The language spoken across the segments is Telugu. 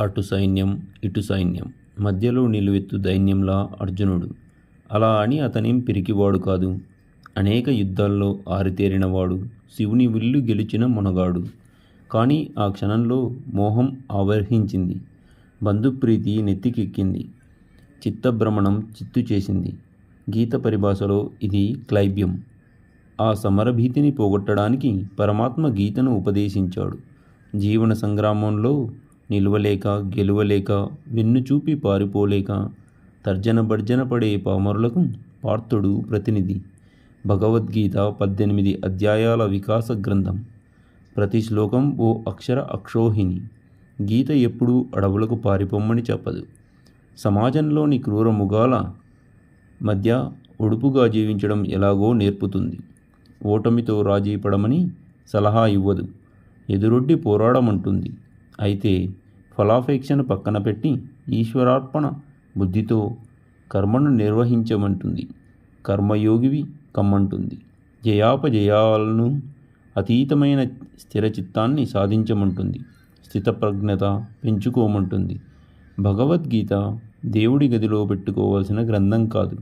అటు సైన్యం ఇటు సైన్యం. మధ్యలో నిలువెత్తు దైన్యంలా అర్జునుడు. అలా అని అతనేం పిరికివాడు కాదు. అనేక యుద్ధాల్లో ఆరితేరినవాడు. శివుని విల్లు గెలిచిన మొనగాడు. కానీ ఆ క్షణంలో మోహం ఆవర్హించింది బంధుప్రీతి నెత్తికెక్కింది. చిత్తభ్రమణం చిత్తు చేసింది. గీత పరిభాషలో ఇది క్లైబ్యం. ఆ సమరభీతిని పోగొట్టడానికి పరమాత్మ గీతను ఉపదేశించాడు. జీవన సంగ్రామంలో నిలువలేక గెలువలేక వెన్నుచూపి పారిపోలేక తర్జన భర్జన పడే పామరులకు పార్థుడు ప్రతినిధి. భగవద్గీత పద్దెనిమిది అధ్యాయాల వికాస గ్రంథం. ప్రతి శ్లోకం ఓ అక్షర అక్షోహిణి. గీత ఎప్పుడూ అడవులకు పారిపోమ్మని చెప్పదు. సమాజంలోని క్రూర ముగాల మధ్య ఒడుపుగా జీవించడం ఎలాగో నేర్పుతుంది. ఓటమితో రాజీ పడమని సలహా ఇవ్వదు. ఎదురొడ్డి పోరాడమంటుంది. అయితే ఫలాపేక్షను పక్కన పెట్టి ఈశ్వరార్పణ బుద్ధితో కర్మను నిర్వహించమంటుంది. కర్మయోగివి కమ్మంటుంది. జయాపజయాలను అతీతమైన స్థిరచిత్తాన్ని సాధించమంటుంది. స్థితప్రజ్ఞత పెంచుకోమంటుంది. భగవద్గీత దేవుడి గదిలో పెట్టుకోవాల్సిన గ్రంథం కాదు.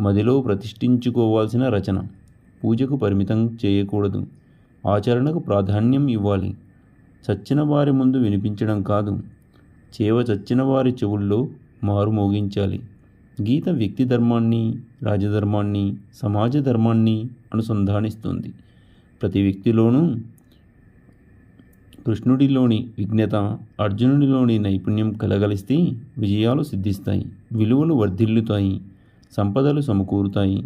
మదిలో ప్రతిష్ఠించుకోవాల్సిన రచన. పూజకు పరిమితం చేయకూడదు. ఆచరణకు ప్రాధాన్యం ఇవ్వాలి. చచ్చిన వారి ముందు వినిపించడం కాదు. చేవ చచ్చిన వారి చెవుల్లో మారు మోగించాలి. గీత వ్యక్తి ధర్మాన్ని రాజధర్మాన్ని సమాజ ధర్మాన్ని అనుసంధానిస్తుంది. ప్రతి వ్యక్తిలోనూ కృష్ణుడిలోని విజ్ఞత అర్జునుడిలోని నైపుణ్యం కలగలిస్తే విజయాలు సిద్ధిస్తాయి విలువలు వర్ధిల్లుతాయి సంపదలు సమకూరుతాయి.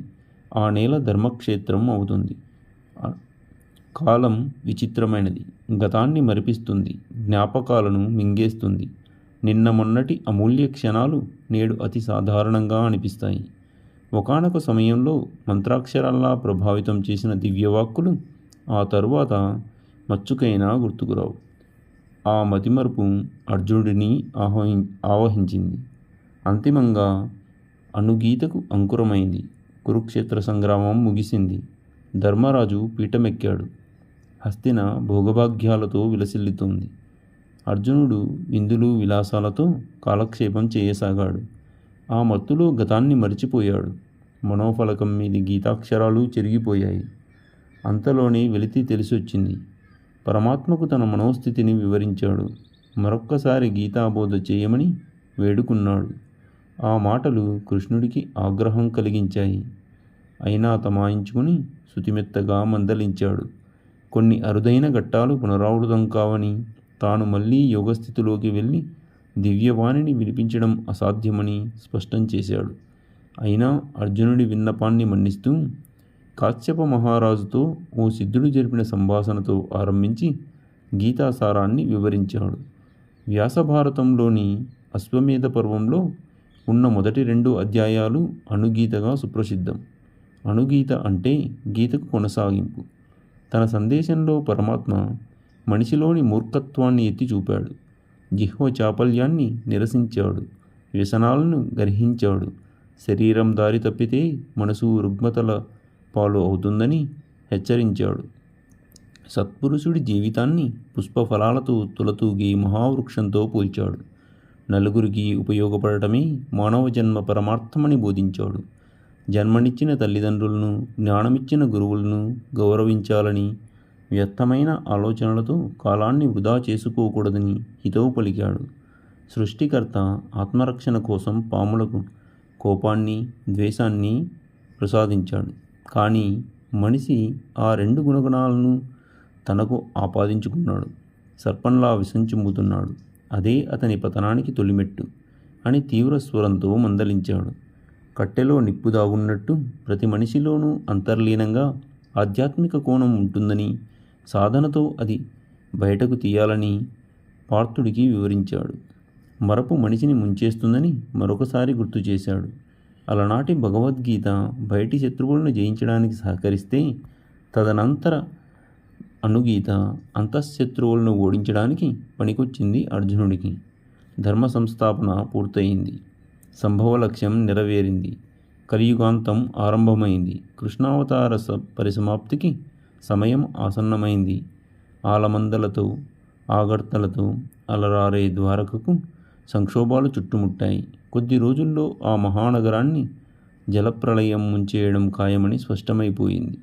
ఆ నేల ధర్మక్షేత్రం అవుతుంది. కాలం విచిత్రమైనది. గతాన్ని మరిపిస్తుంది. జ్ఞాపకాలను మింగేస్తుంది. నిన్న మొన్నటి అమూల్య క్షణాలు నేడు అతి సాధారణంగా అనిపిస్తాయి. ఒకనొక సమయంలో మంత్రాక్షరాల్లా ప్రభావితం చేసిన దివ్యవాక్కులు ఆ తరువాత మచ్చుకైనా గుర్తుకురావు. ఆ మతిమరుపు అర్జునుడిని ఆహ్వహి ఆవహించింది. అంతిమంగా అనుగీతకు అంకురమైంది. కురుక్షేత్ర సంగ్రామం ముగిసింది. ధర్మరాజు పీఠమెక్కాడు. హస్తిన భోగభాగ్యాలతో విలసిల్లుతోంది. అర్జునుడు విందులు విలాసాలతో కాలక్షేపం చేయసాగాడు. ఆ మత్తులో గతాన్ని మరిచిపోయాడు. మనోఫలకం మీది గీతాక్షరాలు చెరిగిపోయాయి. అంతలోనే వెలితి తెలిసొచ్చింది. పరమాత్మకు తన మనోస్థితిని వివరించాడు. మరొక్కసారి గీతాబోధ చేయమని వేడుకున్నాడు. ఆ మాటలు కృష్ణుడికి ఆగ్రహం కలిగించాయి. అయినా తమాయించుకుని శుతిమెత్తగా మందలించాడు. కొన్ని అరుదైన ఘట్టాలు పునరావృతం కావని తాను మళ్ళీ యోగస్థితిలోకి వెళ్ళి దివ్యవాణిని వినిపించడం అసాధ్యమని స్పష్టం చేశాడు. అయినా అర్జునుడి విన్నపాన్ని మన్నిస్తూ కాశ్యప మహారాజుతో ఓ సిద్ధుడు జరిపిన సంభాషణతో ఆరంభించి గీతాసారాన్ని వివరించాడు. వ్యాసభారతంలోని అశ్వమేధ పర్వంలో ఉన్న మొదటి రెండు అధ్యాయాలు అణుగీతగా సుప్రసిద్ధం. అణుగీత అంటే గీతకు కొనసాగింపు. తన సందేశంలో పరమాత్మ మనిషిలోని మూర్ఖత్వాన్ని ఎత్తి చూపాడు. జిహ్వ చాపల్యాన్ని నిరసించాడు. వ్యసనాలను గ్రహించాడు. శరీరం దారి తప్పితే మనసు రుగ్మతల పాలు అవుతుందని హెచ్చరించాడు. సత్పురుషుడి జీవితాన్ని పుష్పఫలాలతో తులతూగి మహావృక్షంతో పోల్చాడు. నలుగురికి ఉపయోగపడటమే మానవ జన్మ పరమార్థమని బోధించాడు. జన్మనిచ్చిన తల్లిదండ్రులను జ్ఞానమిచ్చిన గురువులను గౌరవించాలని వ్యర్థమైన ఆలోచనలతో కాలాన్ని వృధా చేసుకోకూడదని హితవు పలికాడు. సృష్టికర్త ఆత్మరక్షణ కోసం పాములకు కోపాన్ని ద్వేషాన్ని ప్రసాదించాడు. కానీ మనిషి ఆ రెండు గుణగుణాలను తనకు ఆపాదించుకున్నాడు. సర్పంలా విసంచుమ్ముతున్నాడు అదే అతని పతనానికి తొలిమెట్టు అని తీవ్ర స్వరంతో మందలించాడు. కట్టెలో నిప్పు దాగున్నట్టు ప్రతి మనిషిలోనూ అంతర్లీనంగా ఆధ్యాత్మిక కోణం ఉంటుందని సాధనతో అది బయటకు తీయాలని పార్థుడికి వివరించాడు. మరపు మనిషిని ముంచేస్తుందని మరొకసారి గుర్తు చేశాడు. అలనాటి భగవద్గీత బయటి శత్రువులను జయించడానికి సహకరిస్తే తదనంతర అనుగీత అంతఃశత్రువులను ఓడించడానికి పనికొచ్చింది అర్జునుడికి. ధర్మ సంస్థాపన పూర్తయింది. సంభవ లక్ష్యం నెరవేరింది. కలియుగాంతం ఆరంభమైంది. కృష్ణావతార స పరిసమాప్తికి సమయం ఆసన్నమైంది. ఆలమందలతో ఆగర్తలతో అలరారే ద్వారకకు సంక్షోభాలు చుట్టుముట్టాయి. కొద్ది రోజుల్లో ఆ మహానగరాన్ని జలప్రళయం ముంచేయడం ఖాయమని స్పష్టమైపోయింది.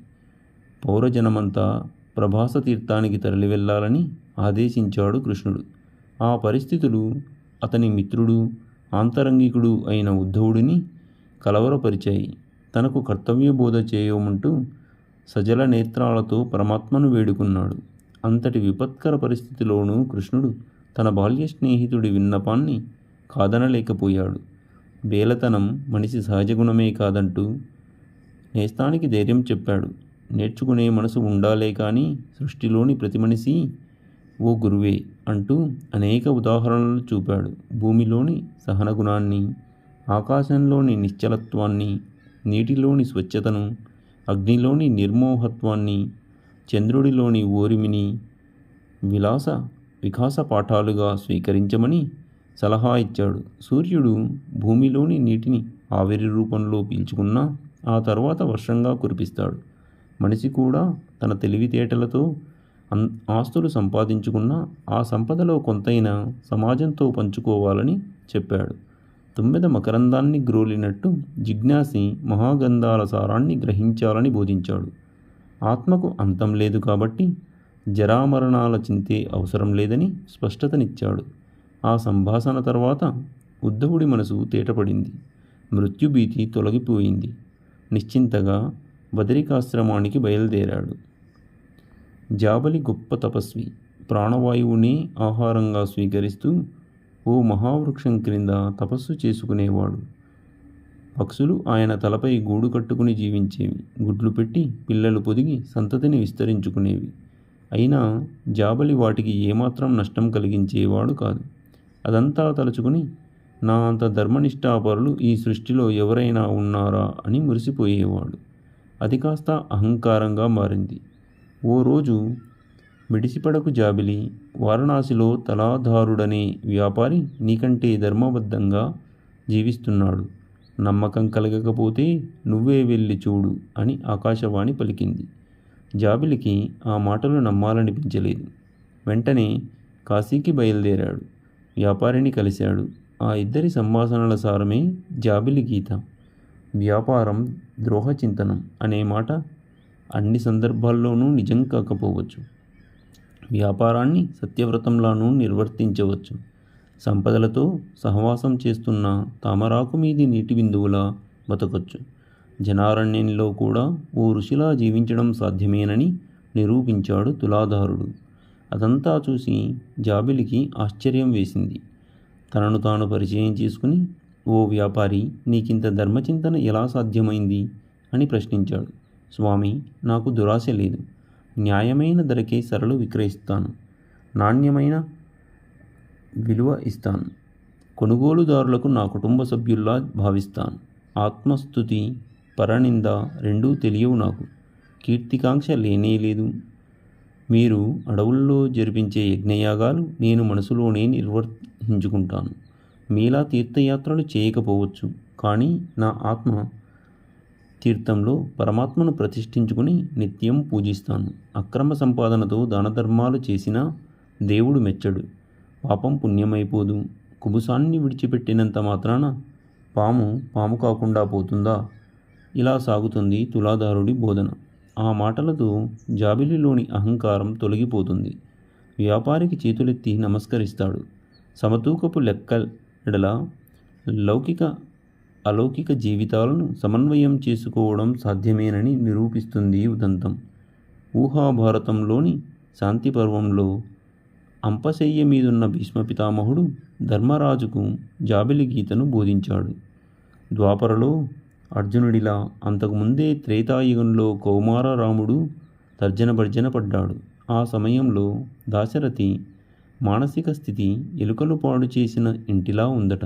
పౌరజనమంతా ప్రభాస తీర్థానికి తరలి వెళ్ళాలని ఆదేశించాడు కృష్ణుడు. ఆ పరిస్థితులు అతని మిత్రుడు ఆంతరంగికుడు అయిన ఉద్ధవుడిని కలవరపరిచాయి. తనకు కర్తవ్య బోధ చేయమంటూ సజల నేత్రాలతో పరమాత్మను వేడుకున్నాడు. అంతటి విపత్కర పరిస్థితిలోనూ కృష్ణుడు తన బాల్య స్నేహితుడి విన్నపాన్ని కాదనలేకపోయాడు. బేలతనం మనిషి సహజ గుణమే కాదంటూ నేస్తానికి ధైర్యం చెప్పాడు. నేర్చుకునే మనసు ఉండాలే కానీ సృష్టిలోని ప్రతి మనిషి ఓ గురువే అంటూ అనేక ఉదాహరణలు చూపాడు. భూమిలోని సహన గుణాన్ని ఆకాశంలోని నిశ్చలత్వాన్ని నీటిలోని స్వచ్ఛతను అగ్నిలోని నిర్మోహత్వాన్ని చంద్రుడిలోని ఓరిమిని విలాస వికాస పాఠాలుగా స్వీకరించమని సలహా ఇచ్చాడు. సూర్యుడు భూమిలోని నీటిని ఆవిరి రూపంలో పీల్చుకున్నా ఆ తర్వాత వర్షంగా కురిపిస్తాడు. మనిషి కూడా తన తెలివితేటలతో ఆస్తులు సంపాదించుకున్న ఆ సంపదలో కొంతైనా సమాజంతో పంచుకోవాలని చెప్పాడు. తుమ్మెద మకరందాన్ని గ్రోలినట్టు జిజ్ఞాసి మహాగంధాల సారాన్ని గ్రహించాలని బోధించాడు. ఆత్మకు అంతం లేదు కాబట్టి జరామరణాల చింతే అవసరం లేదని స్పష్టతనిచ్చాడు. ఆ సంభాషణ తర్వాత ఉద్ధవుడి మనసు తేటపడింది. మృత్యుభీతి తొలగిపోయింది. నిశ్చింతగా బదరికాశ్రమానికి బయలుదేరాడు. జాబలి గొప్ప తపస్వి. ప్రాణవాయువునే ఆహారంగా స్వీకరిస్తూ ఓ మహావృక్షం క్రింద తపస్సు చేసుకునేవాడు. పక్షులు ఆయన తలపై గూడు కట్టుకుని జీవించేవి. గుడ్లు పెట్టి పిల్లలు పొదిగి సంతతిని విస్తరించుకునేవి. అయినా జాబలి వాటికి ఏమాత్రం నష్టం కలిగించేవాడు కాదు. అదంతా తలుచుకుని నా అంత ధర్మనిష్టాపరులు ఈ సృష్టిలో ఎవరైనా ఉన్నారా అని మురిసిపోయేవాడు. అది కాస్త అహంకారంగా మారింది. ఓ రోజు మిడిసిపడకు జాబిలి వారణాసిలో తలాధారుడనే వ్యాపారి నీకంటే ధర్మబద్ధంగా జీవిస్తున్నాడు. నమ్మకం కలగకపోతే నువ్వే వెళ్ళి చూడు అని ఆకాశవాణి పలికింది. జాబిలికి ఆ మాటలు నమ్మాలనిపించలేదు. వెంటనే కాశీకి బయలుదేరాడు. వ్యాపారిని కలిశాడు. ఆ ఇద్దరి సంభాషణల సారమే జాబిలి గీత. వ్యాపారం ద్రోహ చింతనం అనే మాట అన్ని సందర్భాల్లోనూ నిజం కాకపోవచ్చు. వ్యాపారాన్ని సత్యవ్రతంలానూ నిర్వర్తించవచ్చు. సంపదలతో సహవాసం చేస్తున్న తామరాకు మీది నీటి బిందువులా బతకొచ్చు. జనారణ్యంలో కూడా ఓ ఋషిలా జీవించడం సాధ్యమేనని నిరూపించాడు తులాధారుడు. అదంతా చూసి జాబిలికి ఆశ్చర్యం వేసింది. తనను తాను పరిచయం చేసుకుని ఓ వ్యాపారి నీకింత ధర్మచింతన ఎలా సాధ్యమైంది? అని ప్రశ్నించాడు. స్వామి నాకు దురాశ లేదు. న్యాయమైన ధరకే సరళు విక్రయిస్తాను. నాణ్యమైన విలువ ఇస్తాను. కొనుగోలుదారులకు నా కుటుంబ సభ్యుల్లా భావిస్తాను. ఆత్మస్థుతి పరనింద రెండూ తెలియవు నాకు. కీర్తికాంక్ష లేనే లేదు. మీరు అడవుల్లో జరిపించే యజ్ఞయాగాలు నేను మనసులోనే నిర్వర్తించుకుంటాను. మీలా తీర్థయాత్రలు చేయకపోవచ్చు. కానీ నా ఆత్మ తీర్థంలో పరమాత్మను ప్రతిష్ఠించుకుని నిత్యం పూజిస్తాను. అక్రమ సంపాదనతో దానధర్మాలు చేసినా దేవుడు మెచ్చడు. పాపం పుణ్యమైపోదు. కుబుసాన్ని విడిచిపెట్టినంత మాత్రాన పాము పాము కాకుండా పోతుందా? ఇలా సాగుతుంది తులాదారుడి బోధన. ఆ మాటలతో జాబిలిలోని అహంకారం తొలగిపోతుంది. వ్యాపారికి చేతులెత్తి నమస్కరిస్తాడు. సమతూకపు లెక్కల లౌకిక అలౌకిక జీవితాలను సమన్వయం చేసుకోవడం సాధ్యమేనని నిరూపిస్తుంది ఉదంతం. ఊహాభారతంలోని శాంతి పర్వంలో అంపశయ్య మీదున్న భీష్మ పితామహుడు ధర్మరాజుకు జాబిలి గీతను బోధించాడు. ద్వాపరలో అర్జునుడిలా అంతకుముందే త్రేతాయుగంలో కౌమార రాముడు తర్జన భర్జన పడ్డాడు. ఆ సమయంలో దాశరథి మానసిక స్థితి ఎలుకలు పాడు చేసిన ఇంటిలా ఉందట.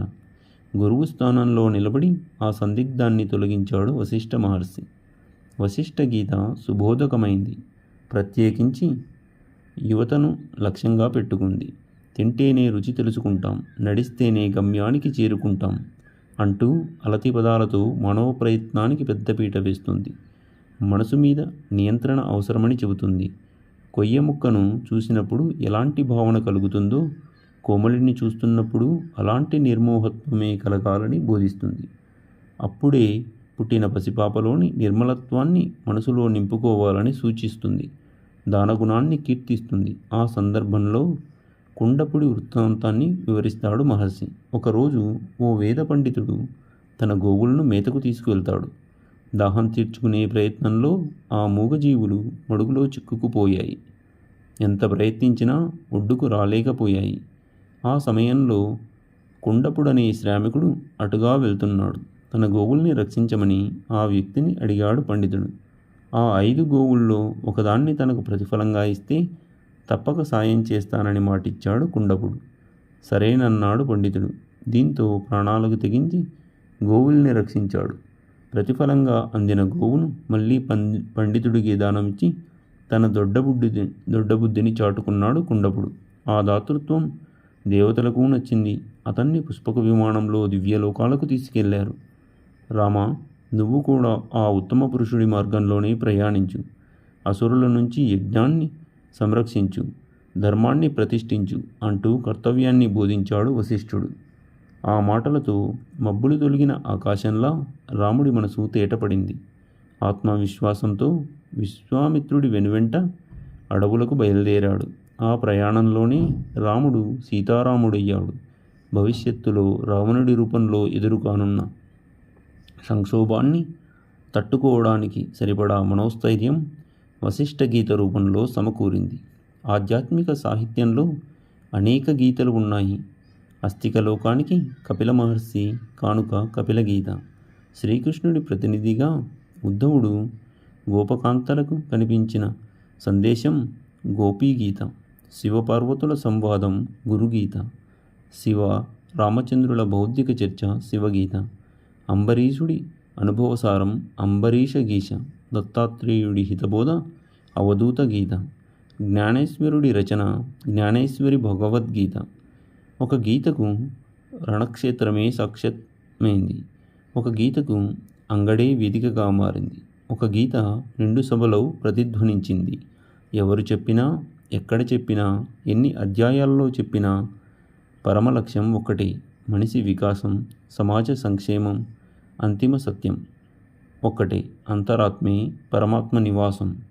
గురువు స్థానంలో నిలబడి ఆ సందిగ్ధాన్ని తొలగించాడు వశిష్ఠ మహర్షి. వశిష్ఠ గీత సుబోధకమైంది. ప్రత్యేకించి యువతను లక్ష్యంగా పెట్టుకుంది. తింటేనే రుచి తెలుసుకుంటాం నడిస్తేనే గమ్యానికి చేరుకుంటాం అంటూ అలతి పదాలతో మనో ప్రయత్నానికి పెద్దపీట వేస్తుంది. మనసు మీద నియంత్రణ అవసరమని చెబుతుంది. కొయ్య ముక్కను చూసినప్పుడు ఎలాంటి భావన కలుగుతుందో కోమలిని చూస్తున్నప్పుడు అలాంటి నిర్మోహత్వమే కలగాలని బోధిస్తుంది. అప్పుడే పుట్టిన పసిపాపలోని నిర్మలత్వాన్ని మనసులో నింపుకోవాలని సూచిస్తుంది. దానగుణాన్ని కీర్తిస్తుంది. ఆ సందర్భంలో కుండపుడి వృత్తాంతాన్ని వివరిస్తాడు మహర్షి. ఒకరోజు ఓ వేద పండితుడు తన గోవులను మేతకు తీసుకువెళ్తాడు. దాహం తీర్చుకునే ప్రయత్నంలో ఆ మూగజీవులు మడుగులో చిక్కుకుపోయాయి. ఎంత ప్రయత్నించినా ఒడ్డుకు రాలేకపోయాయి. ఆ సమయంలో కుండపుడనే శ్రామికుడు అటుగా వెళ్తున్నాడు. తన గోవుల్ని రక్షించమని ఆ వ్యక్తిని అడిగాడు పండితుడు. ఆ ఐదు గోవుల్లో ఒకదాన్ని తనకు ప్రతిఫలంగా ఇస్తే తప్పక సాయం చేస్తానని మాటిచ్చాడు కుండపుడు. సరేనన్నాడు పండితుడు. దీంతో ప్రాణాలకు తెగించి గోవుల్ని రక్షించాడు. ప్రతిఫలంగా అందిన గోవును మళ్ళీ పంది పండితుడికి దానమిచ్చి తన దొడ్డబుడ్డి దొడ్డబుద్ధిని చాటుకున్నాడు కుండపుడు. ఆ దాతృత్వం దేవతలకు నచ్చింది. అతన్ని పుష్పక విమానంలో దివ్యలోకాలకు తీసుకెళ్ళారు. రామ నువ్వు కూడా ఆ ఉత్తమ పురుషుడి మార్గంలోనే ప్రయాణించు. అసురుల నుంచి యజ్ఞాన్ని సంరక్షించు. ధర్మాన్ని ప్రతిష్ఠించు అంటూ కర్తవ్యాన్ని బోధించాడు వశిష్ఠుడు. ఆ మాటలతో మబ్బులు తొలగిన ఆకాశంలా రాముడి మనసు తేటపడింది. ఆత్మవిశ్వాసంతో విశ్వామిత్రుడి వెనువెంట అడవులకు బయలుదేరాడు. ఆ ప్రయాణంలోనే రాముడు సీతారాముడయ్యాడు. భవిష్యత్తులో రావణుడి రూపంలో ఎదురుకానున్న సంక్షోభాన్ని తట్టుకోవడానికి సరిపడా మనోస్థైర్యం వశిష్ఠ గీత రూపంలో సమకూరింది. ఆధ్యాత్మిక సాహిత్యంలో అనేక గీతలు ఉన్నాయి. అస్థిక లోకానికి కపిల మహర్షి కానుక కపిల గీత. శ్రీకృష్ణుడి ప్రతినిధిగా ఉద్ధవుడు గోపకాంతలకు కనిపించిన సందేశం గోపీగీత. శివపార్వతుల సంవాదం గురుగీత శివ రామచంద్రుల బౌద్ధిక చర్చ శివగీత అంబరీషుడి అనుభవసారం అంబరీష గీష దత్తాత్రేయుడి హితబోధ అవధూత గీత జ్ఞానేశ్వరుడి రచన జ్ఞానేశ్వరి భగవద్గీత. ఒక గీతకు రణక్షేత్రమే సాక్ష్యమైంది ఒక గీతకు అంగడే వేదికగా మారింది. ఒక గీత నిండు సభలో ప్రతిధ్వనించింది. ఎవరు చెప్పినా ఎక్కడ చెప్పినా ఎన్ని అధ్యాయాల్లో చెప్పినా పరమ లక్ష్యం ఒక్కటే మనిషి వికాసం సమాజ సంక్షేమం అంతిమ సత్యం. ఒక్కటే అంతరాత్మే పరమాత్మ నివాసం.